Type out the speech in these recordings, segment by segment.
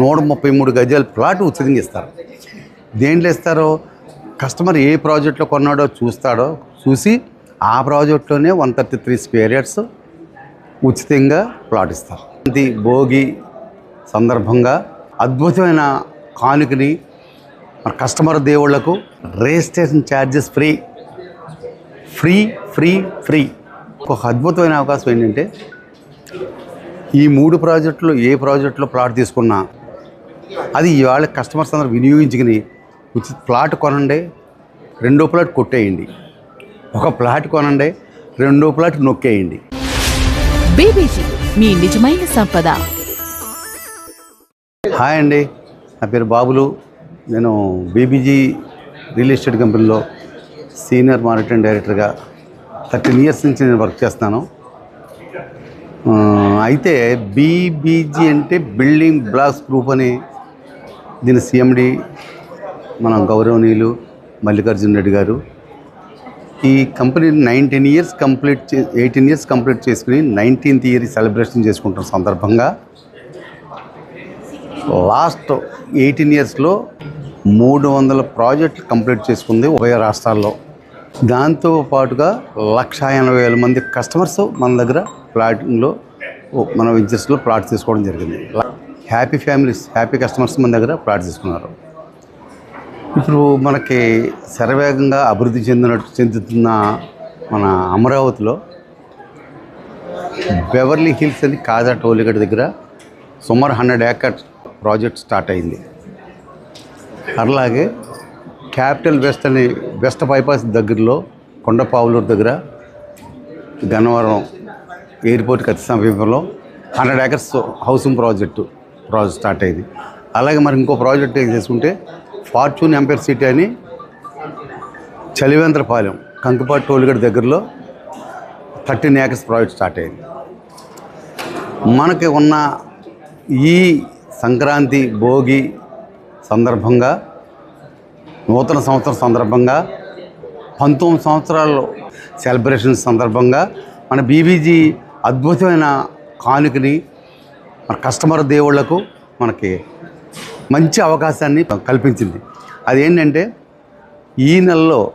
నూట ముప్పై మూడు గజాల ప్లాట్ ఉచితంగా ఇస్తారు. దేంట్లో ఇస్తారో కస్టమర్ ఏ ప్రాజెక్ట్లో కొన్నాడో చూస్తాడో చూసి ఆ ప్రాజెక్ట్లోనే one thirty three square yards ఉచితంగా ప్లాట్ ఇస్తారు. ఇది భోగి సందర్భంగా అద్భుతమైన కానుకని మన కస్టమర్ దేవుళ్ళకు registration charges free. Free free free. ఒక అద్భుతమైన అవకాశం ఏంటంటే ఈ మూడు ప్రాజెక్టులు ఏ ప్రాజెక్టులో ప్లాట్ తీసుకున్నా అది ఇవాళ కస్టమర్స్ అందరూ వినియోగించుకుని ఉచిత ప్లాట్ కొనండి రెండో ప్లాట్ కొట్టేయండి. ఒక ప్లాట్ కొనండి రెండో ప్లాట్ నొక్కేయండి. బీబీజీ మీ నిజమైన సంపద. హాయ్ అండి నా పేరు బాబులు. నేను బీబీజీ రియల్ ఎస్టేట్ కంపెనీలో సీనియర్ మార్కెటింగ్ డైరెక్టర్గా థర్టీన్ ఇయర్స్ నుంచి నేను వర్క్ చేస్తాను అయితే బీబీజీ అంటే బిల్డింగ్ బ్లాక్స్ గ్రూప్ అని దీని సీఎండి మన గౌరవనీయులు మల్లికార్జున రెడ్డి గారు. ఈ కంపెనీ నైన్టీన్ ఇయర్స్ కంప్లీట్ చే ఎయిటీన్ ఇయర్స్ కంప్లీట్ చేసుకుని నైన్టీన్త్ ఇయర్ సెలబ్రేషన్ చేసుకుంటున్న సందర్భంగా లాస్ట్ ఎయిటీన్ ఇయర్స్లో మూడు వందల ప్రాజెక్టులు కంప్లీట్ చేసుకుంది ఉభయ రాష్ట్రాల్లో. దాంతో పాటుగా లక్ష ఎనభై వేల మంది కస్టమర్స్ మన దగ్గర ప్లాటింగ్లో మన వెంచర్స్లో ప్లాట్ తీసుకోవడం జరిగింది. హ్యాపీ ఫ్యామిలీస్ హ్యాపీ కస్టమర్స్ మన దగ్గర ప్లాట్ తీసుకున్నారు ఇప్పుడు మనకి శరవేగంగా అభివృద్ధి చెందినట్టు చెందుతున్న మన అమరావతిలో బెవర్లీ హిల్స్ అని కాజా టోలిగడ్ దగ్గర సుమారు హండ్రెడ్ ఏకర్ ప్రాజెక్ట్ స్టార్ట్ అయింది. అలాగే క్యాపిటల్ వెస్ట్ అని వెస్ట్ బైపాస్ దగ్గరలో కొండపావులూరు దగ్గర గన్నవరం ఎయిర్పోర్ట్కి అతి సమీపంలో hundred acres housing project project start అయింది అలాగే మరి ఇంకో ప్రాజెక్ట్ చేసుకుంటే ఫార్చ్యూన్ ఎంపైర్ సిటీ అని చలివేంద్రపాలెం కంకిపాటి టోల్గేట్ దగ్గరలో థర్టీన్ ఏకర్స్ ప్రాజెక్ట్ స్టార్ట్ అయింది మనకి ఉన్న ఈ సంక్రాంతి భోగి సందర్భంగా నూతన సంవత్సరం సందర్భంగా పంతొమ్మిది సంవత్సరాలు సెలబ్రేషన్ సందర్భంగా మన బీబీజీ అద్భుతమైన కానుకని మన కస్టమర్ దేవుళ్ళకు మనకి మంచి అవకాశాన్ని కల్పించింది. అదేంటంటే ఈ నెలలో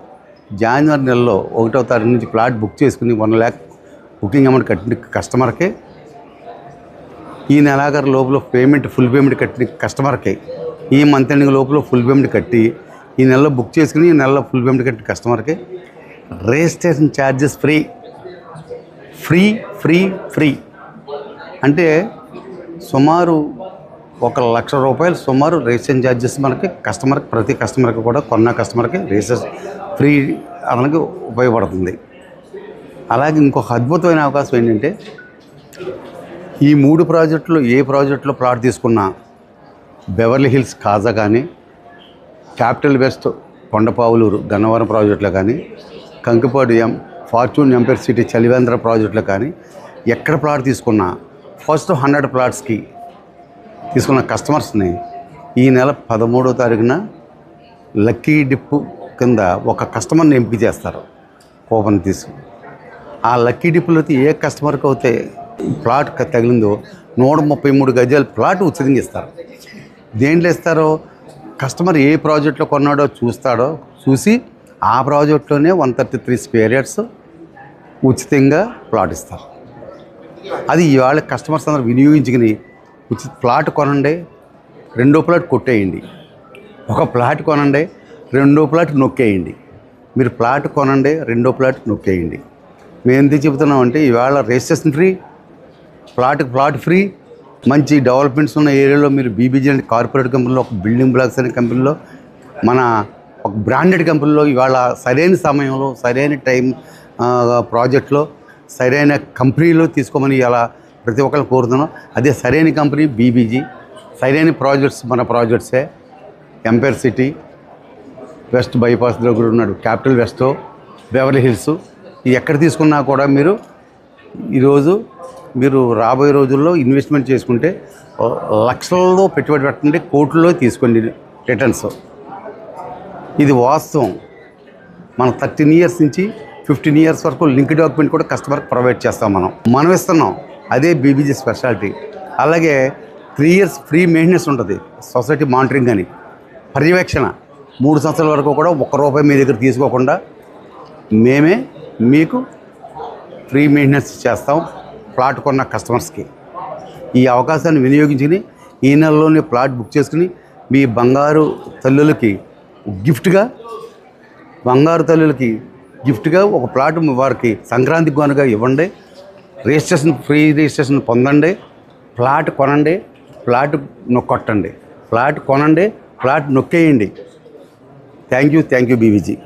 జనవరి నెలలో ఒకటో తారీఖు నుంచి ప్లాట్ బుక్ చేసుకుని వన్ ల్యాక్ బుకింగ్ అమౌంట్ కట్టిన కస్టమర్కి ఈ నెలాఖరు లోపల పేమెంట్ ఫుల్ పేమెంట్ కట్టిన కస్టమర్కి ఈ మంత్ ఎండింగ్ లోపల ఫుల్ పేమెంట్ కట్టి ఈ నెలలో బుక్ చేసుకుని ఈ నెలలో ఫుల్ పేమెంట్ కట్టిన కస్టమర్కి registration charges free. Free free free. అంటే సుమారు ఒక లక్ష రూపాయలు సుమారు రిజిస్ట్రేషన్ ఛార్జెస్ మనకి కస్టమర్కి ప్రతి కస్టమర్కి కూడా కొన్న కస్టమర్కి రిజిస్ట్రేషన్ ఫ్రీ అతనికి ఉపయోగపడుతుంది. అలాగే ఇంకొక అద్భుతమైన అవకాశం ఏంటంటే ఈ మూడు ప్రాజెక్టులు ఏ ప్రాజెక్టులో ప్లాట్ తీసుకున్నా బెవర్లీ హిల్స్ కాజా కానీ క్యాపిటల్ వెస్ట్ కొండపావులూరు గన్నవరం ప్రాజెక్టులో కానీ Kankipadu M fortune empire city Chalivendra ప్రాజెక్టులో కానీ ఎక్కడ ప్లాట్ తీసుకున్నా ఫస్ట్ హండ్రెడ్ ప్లాట్స్కి తీసుకున్న కస్టమర్స్ని ఈ నెల పదమూడో తారీఖున లక్కీ డిప్ కింద ఒక కస్టమర్ని ఎంపిక చేస్తారు కూపన్ తీసుకు. ఆ లక్కీ డిప్లో అయితే ఏ కస్టమర్కి అయితే ప్లాట్ తగిలిందో నూట ముప్పై మూడు గజాల ప్లాట్ ఉచితంగా ఇస్తారు దేంట్లో ఇస్తారో కస్టమర్ ఏ ప్రాజెక్ట్లో కొన్నాడో చూస్తాడో చూసి ఆ ప్రాజెక్ట్లోనే one thirty three square yards ఉచితంగా ప్లాట్ ఇస్తారు. అది ఇవాళ కస్టమర్స్ అందరూ వినియోగించుకుని ఉచిత ప్లాట్ కొనండి రెండో ప్లాట్ కొట్టేయండి. ఒక ప్లాట్ కొనండి రెండో ప్లాట్ నొక్కేయండి. మీరు ప్లాట్ కొనండి రెండో ప్లాట్ నొక్కేయండి. మేము ఎందుకు చెబుతున్నామంటే ఇవాళ registration free plot plot free మంచి డెవలప్మెంట్స్ ఉన్న ఏరియాలో మీరు బీబీజీ అనే కార్పొరేట్ కంపెనీలో ఒక బిల్డింగ్ బ్లాక్స్ అనే కంపెనీలో మన ఒక బ్రాండెడ్ కంపెనీలో ఇవాళ సరైన సమయంలో సరైన టైం ప్రాజెక్ట్లో సరైన కంపెనీలో తీసుకోమని ఇలా ప్రతి ఒక్కరు కోరుతున్నాం. అదే సరైన కంపెనీ బీబీజీ సరైన ప్రాజెక్ట్స్ మన ప్రాజెక్ట్సే. ఎంపైర్ సిటీ వెస్ట్ బైపాస్ దగ్గర ఉన్నాడు. క్యాపిటల్ వెస్ట్ బెవర్లీ హిల్స్ ఎక్కడ తీసుకున్నా కూడా మీరు ఈరోజు మీరు రాబోయే రోజుల్లో ఇన్వెస్ట్మెంట్ చేసుకుంటే లక్షల్లో పెట్టుబడి పెట్టండి కోట్లలో తీసుకోండి రిటర్న్స్ ఇది వాస్తవం. మన థర్టీన్ ఇయర్స్ నుంచి ఫిఫ్టీన్ ఇయర్స్ వరకు లింక్ డాక్యుమెంట్ కూడా కస్టమర్కి ప్రొవైడ్ చేస్తాం మనం. మనం ఇస్తున్నాం. అదే బీబీజీ స్పెషాలిటీ. అలాగే త్రీ ఇయర్స్ ఫ్రీ మెయింటెనెన్స్ ఉంటుంది. సొసైటీ మానిటరింగ్ అని. పర్యవేక్షణ. మూడు సంవత్సరాల వరకు కూడా ఒక్క రూపాయి మీ దగ్గర తీసుకోకుండా మేమే మీకు ఫ్రీ మెయింటెనెన్స్ చేస్తాం ప్లాట్ కొన్న కస్టమర్స్కి ఈ అవకాశాన్ని వినియోగించుకుని ఈ నెలలోనే ప్లాట్ బుక్ చేసుకుని మీ బంగారు తల్లులకి గిఫ్ట్గా బంగారు తల్లులకి గిఫ్ట్గా ఒక ప్లాట్ వారికి సంక్రాంతి కొనగా ఇవ్వండి. రిజిస్ట్రేషన్ ఫ్రీ రిజిస్ట్రేషన్ పొందండి. ప్లాట్ కొనండి. ప్లాట్ నొక్కొట్టండి ప్లాట్ కొనండి. Plot నొక్కేయండి. Thank you thank you BVG.